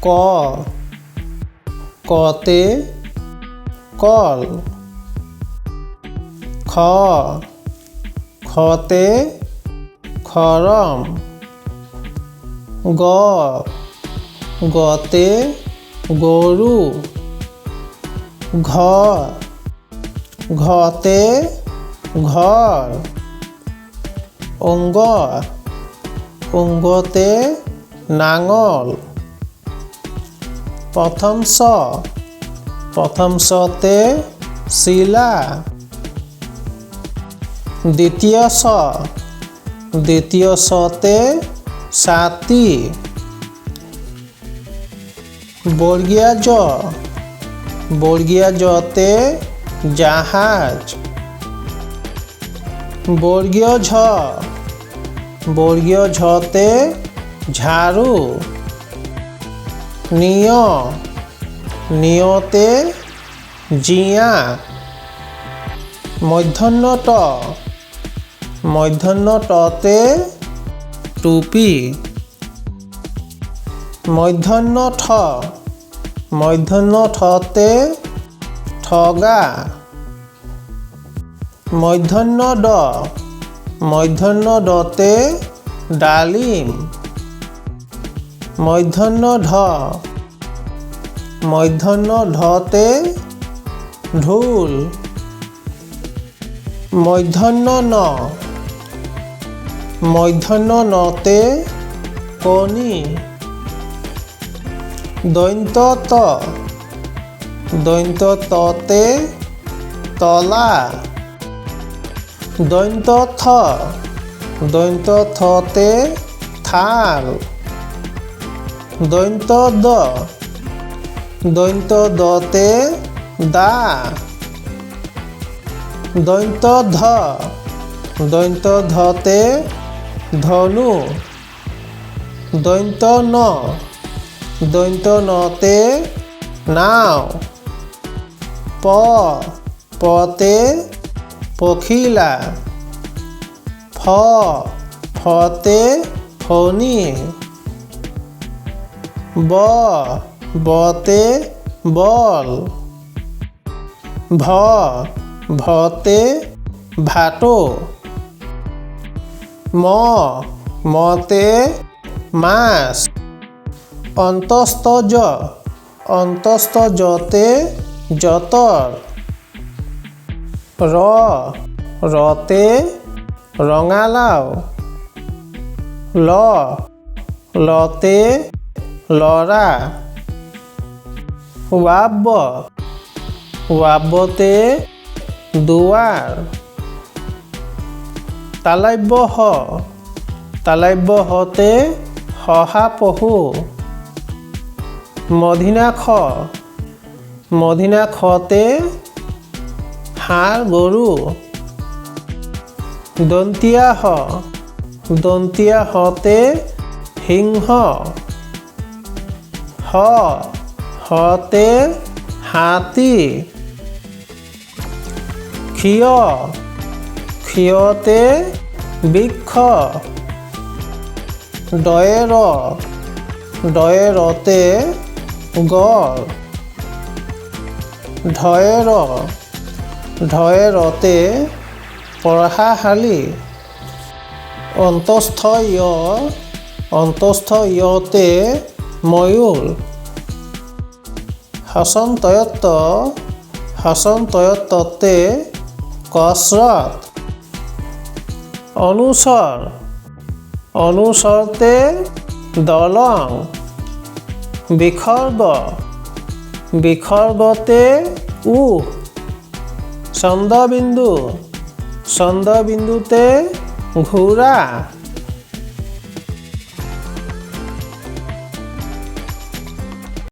ক। কতে কল। খ। খতে খরম। গ। গতে গরু। ঘ। ঘতে ঘর। অঙ্গ। অঙ্গতে নাঙল। প্রথম স। প্রথম সতে শিলা। দ্বিতীয় স। দ্বিতীয় সতে সাতি। বর্গিয়া জ। বর্গিয়া জতে জাহাজ। বর্গীয় ঝ। বর্গীয় ঝতে ঝাড়ু। নিয়, নিয়তে জিয়া মধ্যাহ্ন ট মধ্যাহ্ন টতে টুপি মধ্যাহ্ন ঠ মধ্যাহ্ন ঠতে ঠগা মধ্যাহ্ন ড মধ্যাহ্ন ডতে ডালিম। মধ্যাহ্ন ঢ। মধ্যাহ্ন ঢতে ঢোল। মধ্যাহ্ন ন। মধ্যাহ্ন নতে কণী। দৈন্ত ত। দৈন্ত ততে তলা। দৈন্ত থ। দৈন্ত থতে থাল। দৈন্ত দ। দৈন্ত দতে দা। দৈন্ত ধ। দৈন্ত ধতে ধনু। দৈন্ত ন। দৈন্ত নতে নাও। প। পতে পখিলা। ফ। ফতে ফণি ব, বতে বল। ভ, ভতে ভাটো। ম, মতে মাছ। অন্তস্থ জ, অন্তস্থ জতে যতর। র, রতে ৰঙালাও ল, লতে লৰা ৱাব ৱাবতে দুৱাৰ তালাব্য হ। তালাব্য হতে শহাপহু মধিনা খ। মধিনা খতে হাঁড় গরু। দন্তিয়া হ। দন্তিয়া হতে সিংহ হ, হতে হাতী, ক্ষিয়, ক্ষিয়তে বৃক্ষ, ডয়ের, ডয়েরতে গড় ঢয়ের ঢয়েরতে পঢ়াশালী অন্তস্থ য় অন্তস্থ ইয়তে ময়ূর হসন্তয়ত্ত হসন্তয়ত্ততে কসরত। অনুসর অনুসরতে দলং। বিসর্গ বিসর্গতে উহ। চন্দ্ৰবিন্দু চন্দ্ৰবিন্দুতে ঘোঁৰা।